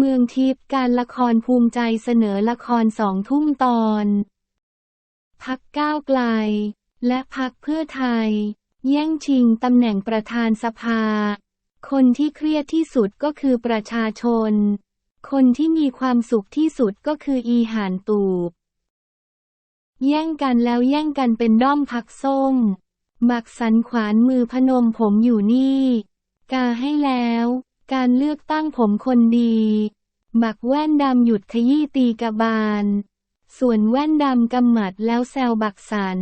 เมืองทิพย์การละครภูมิใจเสนอละครสองทุ่มตอน พักก้าวไกล และพักเพื่อไทย แย่งชิงตำแหน่งประธานสภา คนที่เครียดที่สุดก็คือประชาชน คนที่มีความสุขที่สุดก็คืออีหานตูบ แย่งกันแล้วแย่งกันเป็นด้อมพักส้มบักสันขวานมือพนมผมอยู่นี่ กาให้แล้ว การเลือกตั้งผมคนดีบักแว่นดำหยุดขยี้ตีกระบาล ส่วนแว่นดำกำหมัดแล้วแซวบักสัน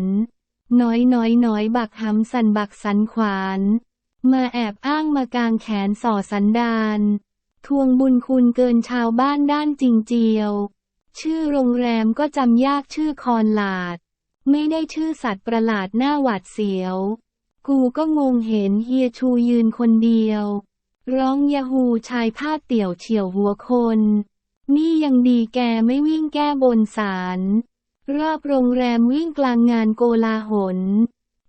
น้อยน้อยน้อยบักหำสันบักสันขวาน มาแอบอ้างมากางแขนส่อสันดานทวงบุญคุณเกินชาวบ้านด้านจริงเจียว ชื่อโรงแรมก็จำยากชื่อคอนลาด ไม่ได้ชื่อสัตว์ประหลาดหน้าหวาดเสียว กูก็งงเห็นเฮียชูยืนคนเดียว ร้องยาฮูชายผ้าเตี่ยวเฉียวหัวคน นี่ยังดีแกไม่วิ่งแก้บนศาลรอบโรงแรมวิ่งกลางงานโกลาหล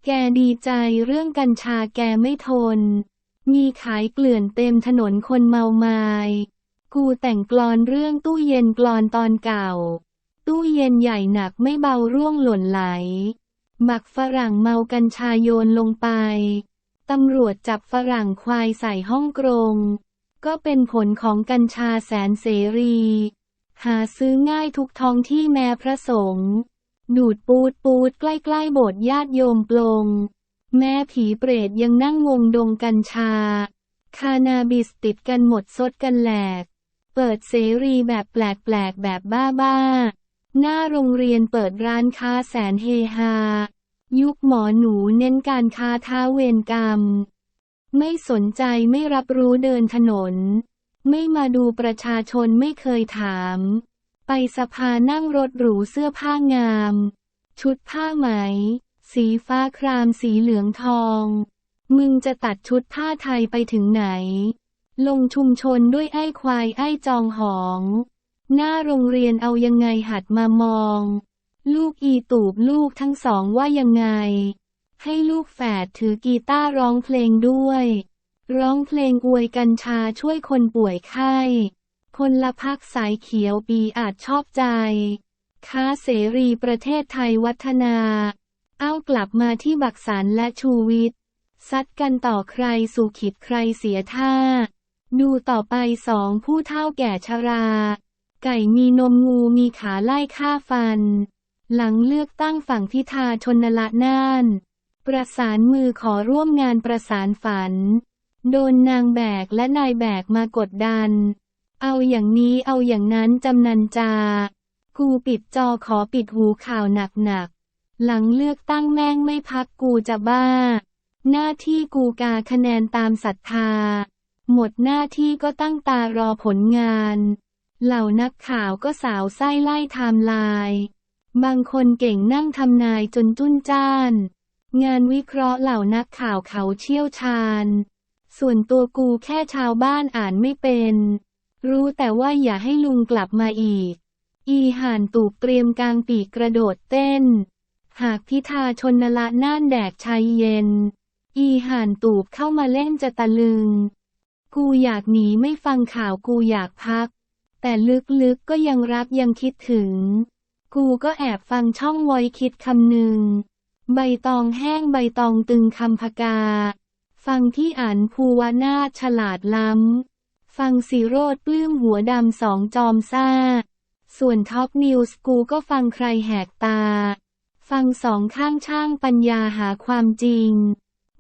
แกดีใจเรื่องกัญชาแกไม่ทน มีขายเกลื่อนเต็มถนนคนเมามาย กูแต่งกลอนเรื่องตู้เย็นกลอนตอนเก่า ตู้เย็นใหญ่หนักไม่เบาร่วงหล่นไหล หมักฝรั่งเมากัญชาโยนลงไป ตำรวจจับฝรั่งควายใส่ห้องกรงก็เป็นผลของกัญชาแสนเสรี หาซื้อง่ายทุกท้องที่แม้พระสงฆ์ดูดปูดปูดใกล้ๆโบสถ์ญาติโยมปลง แม่ผีเปรตยังนั่งงงดงกัญชา คานาบิสติดกันหมดซดกันแหลก เปิดเสรีแบบแปลกๆแบบบ้าๆ หน้าโรงเรียนเปิดร้านค้าแสนเฮฮา ยุคหมอหนูเน้นการค้าท้าเวรกรรม ไม่สนใจไม่รับรู้เดินถนน ไม่มาดูประชาชนไม่เคยถาม ไปสภานั่งรถหรูเสื้อผ้างาม ชุดผ้าไหม สีฟ้าครามสีเหลืองทอง มึงจะตัดชุดผ้าไทยไปถึงไหน ลงชุมชนด้วยไอ้ควายไอ้จองหอง หน้าโรงเรียนเอายังไงหัดมามอง ลูกอีตูบลูกทั้งสองว่ายังไง ให้ลูกแฝดถือกีตาร์ร้องเพลงด้วย ร้องเพลงอวยกัญชาช่วยคนป่วยไข้ คนละพักสายเขียวปีอาจชอบใจ ค้าเสรีประเทศไทยวัฒนา เอากลับมาที่บักสันและชูวิทย์ซัดกันต่อใครสู่ขิดใครเสียท่า ดูต่อไปสองผู้เฒ่าแก่ชรา ไก่มีนมงูมีขาไล่ฆ่าฟัน หลังเลือกตั้งฝั่งพิธาชนละน่าน ประสานมือขอร่วมงานประสานฝัน โดนนางแบกและนายแบกมากดดัน เอาอย่างนี้เอาอย่างนั้นจำนันจา กูปิดจอขอปิดหูข่าวหนักๆ หลังเลือกตั้งแม่งไม่พักกูจะบ้า หน้าที่กูกาคะแนนตามศรัทธา หมดหน้าที่ก็ตั้งตารอผลงาน เหล่านักข่าวก็สาวไส้ไล่ไทม์ไลน์ บางคนเก่งนั่งทำนายจนจุ้นจ้าน งานวิเคราะห์เหล่านักข่าวเขาเชี่ยวชาญ ส่วนตัวกูแค่ชาวบ้านอ่านไม่เป็น รู้แต่ว่าอย่าให้ลุงกลับมาอีก อีห่านตูบเตรียมกลางปีกกระโดดเต้น หากพิธาชนละน่านแดกชัยเย็น อีห่านตูบเข้ามาเล่นจะตะลึง กูอยากหนีไม่ฟังข่าวกูอยากพัก แต่ลึกๆก็ยังรักยังคิดถึง กูก็แอบฟังช่องไว้คิดคำหนึ่ง ใบตองแห้งใบตองตึงคำพกา ฟังที่อ่านภูวนาฉลาดล้ำ ฟังสีโรดปลื้มหัวดำสองจอมซ่า ส่วนท็อปนิวส์กูก็ฟังใครแหกตา ฟังสองข้างช่างปัญญาหาความจริง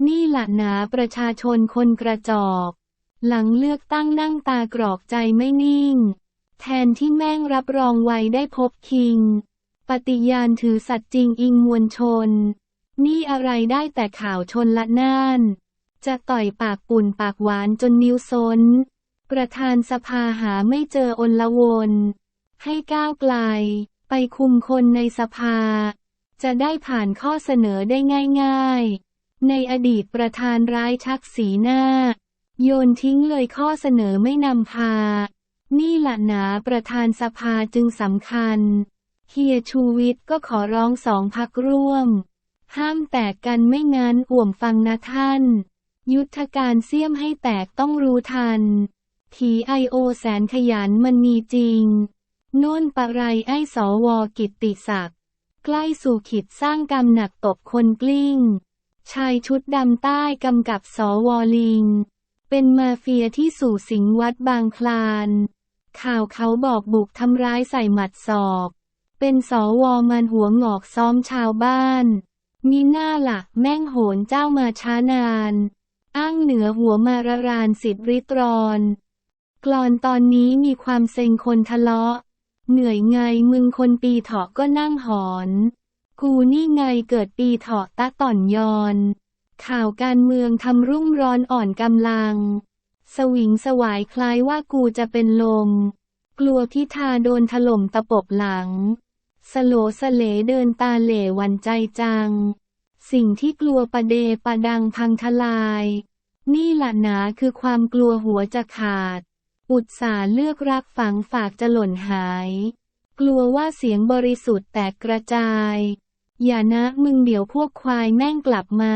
นี่แหละหนาประชาชนคนกระจอก หลังเลือกตั้งนั่งตากรอกใจไม่นิ่ง แทนที่แม่งรับรองไว้ได้พบคิง ปฏิญาณถือสัตว์จริงอิงมวลชน นี่อะไรได้แต่ข่าวชนละน่าน จะต่อยปากปุ่นปากหวานจนนิ้วซน ประธานสภาหาไม่เจออนละวน ให้ก้าวไกล ไปคุมคนในสภา จะได้ผ่านข้อเสนอได้ง่าย ๆ ในอดีตประธานร้ายชักสีหน้า โยนทิ้งเลยข้อเสนอไม่นำพา นี่แหละหนาประธานสภาจึงสำคัญ เฮียชูวิทย์ก็ขอร้องสองพักร่วม ห้ามแตกกันไม่งั้นอ่วมฟังนะท่าน ยุทธการเสี่ยมให้แตกต้องรู้ทัน ผีไอโอแสนขยันมันมีจริง โน่นปะไรไอ้สวอกิตติศักดิ์ใกล้สู่ขิดสร้างกรรมหนักตบคนกลิ้ง ชายชุดดำใต้กำกับสวอลิง เป็นมาเฟียที่สู่สิงวัดบางคลาน ข่าวเขาบอกบุกทำร้ายใส่หมัดศอก เป็นสวมันหัวงอกซ้อมชาวบ้าน มีหน้าละแม่งโหนเจ้ามาช้านาน อ้างเหนือหัวมาระรานสิทธิริตรอนกลอนตอนนี้มีความเซ็งคนทะเลาะ เหนื่อยไงมึงคนปีเถาะก็นั่งหอน กูนี่ไงเกิดปีเถาะตะต่อนยอน ข่าวการเมืองทำรุ่มร้อนอ่อนกำลัง สวิงสวายคล้ายว่ากูจะเป็นลม กลัวพิธาโดนถล่มตะปบหลัง สโลสเลเดินตาเหล่หวันใจจัง สิ่งที่กลัวประเดประดังพังทลาย นี่แหละหนาคือความกลัวหัวจะขาด อุตสาเลือกรักฝังฝากจะหล่นหาย กลัวว่าเสียงบริสุทธิ์แตกกระจาย อย่านะมึงเดี๋ยวพวกควายแม่งกลับมา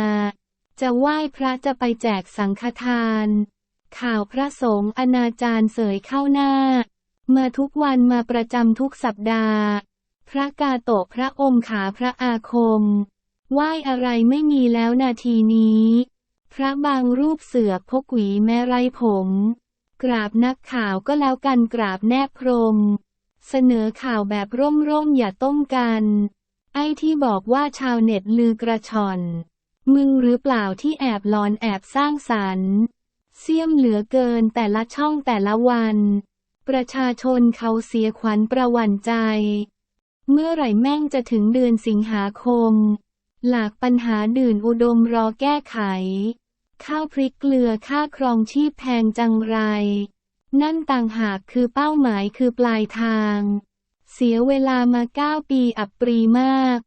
จะไหว้พระจะไปแจกสังฆทาน ข่าวพระสงฆ์อนาจารเสยเข้าหน้า มาทุกวันมาประจำทุกสัปดาห์ พระกาโตะพระอมขาพระอาคมไหว้อะไรไม่มีแล้วนาทีนี้ พระบางรูปเสือกพกหวีแม่ไรผม กราบนักข่าวก็แล้วกันกราบแนบพรม เสนอข่าวแบบร่มๆอย่าต้มกัน ไอ้ที่บอกว่าชาวเน็ตลือกระชอน มึงหรือเปล่าที่แอบหลอนแอบสร้างสรรค์ เสียมเหลือเกินแต่ละช่องแต่ละวัน ประชาชนเขาเสียขวัญประวันใจ เมื่อไหร่แม่งจะถึงเดือนสิงหาคม หลากปัญหาดื่นอุดมรอแก้ไข ข้าวพริกเกลือค่าครองชีพแพงจังไร นั่นต่างหากคือเป้าหมายคือปลายทาง เสียเวลามาเก้าปีอับปรีมาก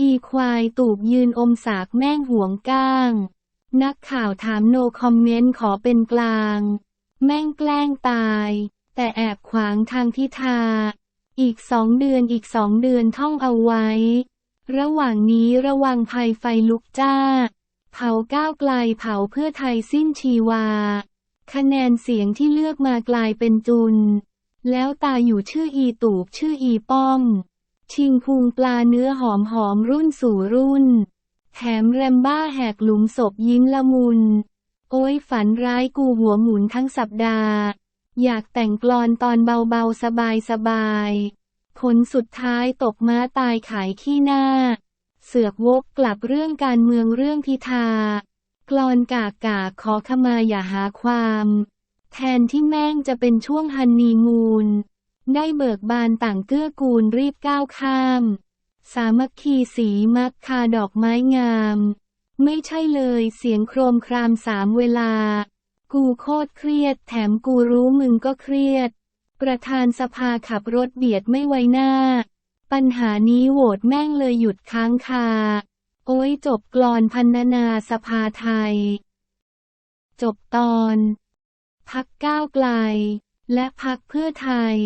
อีควายตูบยืนอมสากแม่งห่วงก้าง นักข่าวถามโนคอมเมนต์ขอเป็นกลาง แม่งแกล้งตาย แต่แอบขวางทางพิธา อีกสองเดือนอีกสองเดือนท่องเอาไว้ ระหว่างนี้ระวังภัยไฟลุกจ้า เผาก้าวไกลเผาเพื่อไทยสิ้นชีวา คะแนนเสียงที่เลือกมากลายเป็นจุน แล้วตาอยู่ชื่ออีตูบชื่ออีป้อม ชิงพุงปลาเนื้อหอมหอมรุ่นสู่รุ่น แถมแรมบ้าแหกหลุมศพยิ้มละมุน โอ้ยฝันร้ายกูหัวหมุนทั้งสัปดาห์ อยากแต่งกลอนตอนเบาๆ สบายๆผลสุดท้ายตกม้าตายขายขี้หน้า เสือกวกกลับเรื่องการเมืองเรื่องพิธากลอนกากกากขอขมาอย่าหาความ แทนที่แม่งจะเป็นช่วงฮันนีมูน ได้เบิกบานต่างเกื้อกูลรีบก้าวข้าม สามัคคีสีมักคาดอกไม้งาม ไม่ใช่เลยเสียงโครมครามสามเวลา กูโคตรเครียด แถมกูรู้มึงก็เครียด ประธานสภาขับรถเบียดไม่ไว้หน้า ปัญหานี้โหวตแม่งเลยหยุดค้างคา โอ้ยจบกลอนพันนาสภาไทย จบตอนพักก้าวไกล และพักเพื่อไทย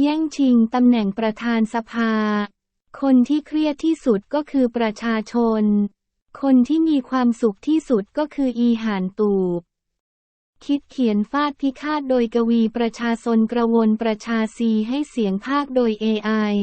แย่งชิงตำแหน่งประธานสภา คนที่เครียดที่สุดก็คือประชาชน คนที่มีความสุขที่สุดก็คืออีหานตูบ คิดเขียนฟาดพิฆาตโดยกวีประชาชนกระวนประชาซีให้เสียงภาคโดย AI